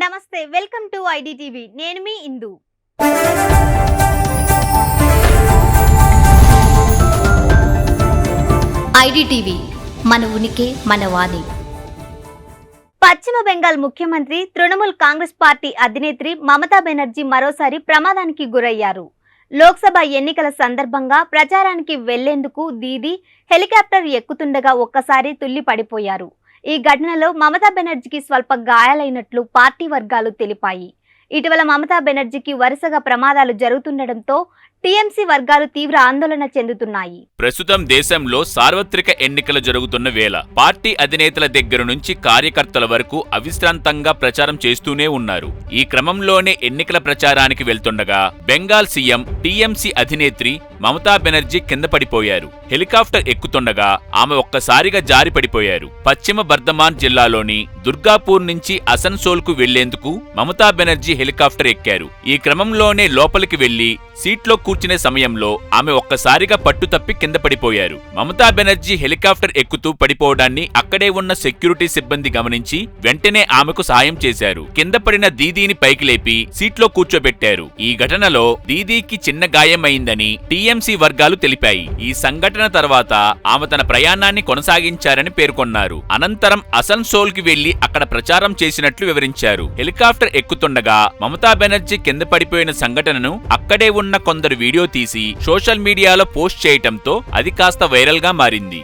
నమస్తే welcome to IDTV. నేను మీ ఇందు. IDTV మన ఉనికి మన వాణి. పశ్చిమ బెంగాల్ ముఖ్యమంత్రి తృణమూల్ కాంగ్రెస్ పార్టీ అధినేత్రి మమతా బెనర్జీ మరోసారి ప్రమాదానికి గురయ్యారు. లోక్సభ ఎన్నికల సందర్భంగా ప్రచారానికి వెళ్ళేందుకు దీది హెలికాప్టర్ ఎక్కుతుండగా ఒక్కసారి తుల్లి పడిపోయారు ఈ ఘటనలో మమతా బెనర్జీకి స్వల్ప గాయాలైనట్లు పార్టీ వర్గాలు తెలిపాయి. ఇటీవల మమతా బెనర్జీకి వరుసగా ప్రమాదాలు జరుగుతుండటంతో టీఎంసీ వర్గాలు తీవ్ర ఆందోళన చెందుతున్నాయి. ప్రస్తుతం దేశంలో సార్వత్రిక ఎన్నికలు జరుగుతున్న వేళ పార్టీ అధినేతల దగ్గర నుంచి కార్యకర్తల వరకు అవిశ్రాంతంగా ప్రచారం చేస్తూనే ఉన్నారు. ఈ క్రమంలోనే ఎన్నికల ప్రచారానికి వెళ్తుండగా బెంగాల్ సీఎం టీఎంసీ అధినేత్రి మమతా బెనర్జీ కింద పడిపోయారు. హెలికాప్టర్ ఎక్కుతుండగా ఆమె ఒక్కసారిగా జారి పడిపోయారు. పశ్చిమ బర్ధమాన్ జిల్లాలోని దుర్గాపూర్ నుంచి అసన్సోల్కు వెళ్ళేందుకు మమతా బెనర్జీ హెలికాప్టర్ ఎక్కారు. ఈ క్రమంలోనే లోపలికి వెళ్ళి సీట్లో కూర్చునే సమయంలో ఆమె ఒక్కసారిగా పట్టు తప్పి కింద పడిపోయారు. మమతా బెనర్జీ హెలికాప్టర్ ఎక్కుతూ పడిపోవడాన్ని అక్కడే ఉన్న సెక్యూరిటీ సిబ్బంది గమనించి వెంటనే ఆమెకు సాయం చేశారు. కింద పడిన దీదీని పైకి లేపి సీట్లో కూర్చోబెట్టారు. ఈ ఘటనలో దీదీకి చిన్న గాయమైందని టీఎంసీ వర్గాలు తెలిపాయి. ఈ సంఘటన తర్వాత ఆమె తన ప్రయాణాన్ని కొనసాగించారని పేర్కొన్నారు. అనంతరం అసన్సోల్కి వెళ్ళి అక్కడ ప్రచారం చేసినట్లు వివరించారు. హెలికాప్టర్ ఎక్కుతుండగా మమతా బెనర్జీ కింద పడిపోయిన సంఘటనను అక్కడే ఉన్న కొందరు వీడియో తీసి సోషల్ మీడియాలో పోస్ట్ చేయటంతో అది కాస్త వైరల్గా మారింది.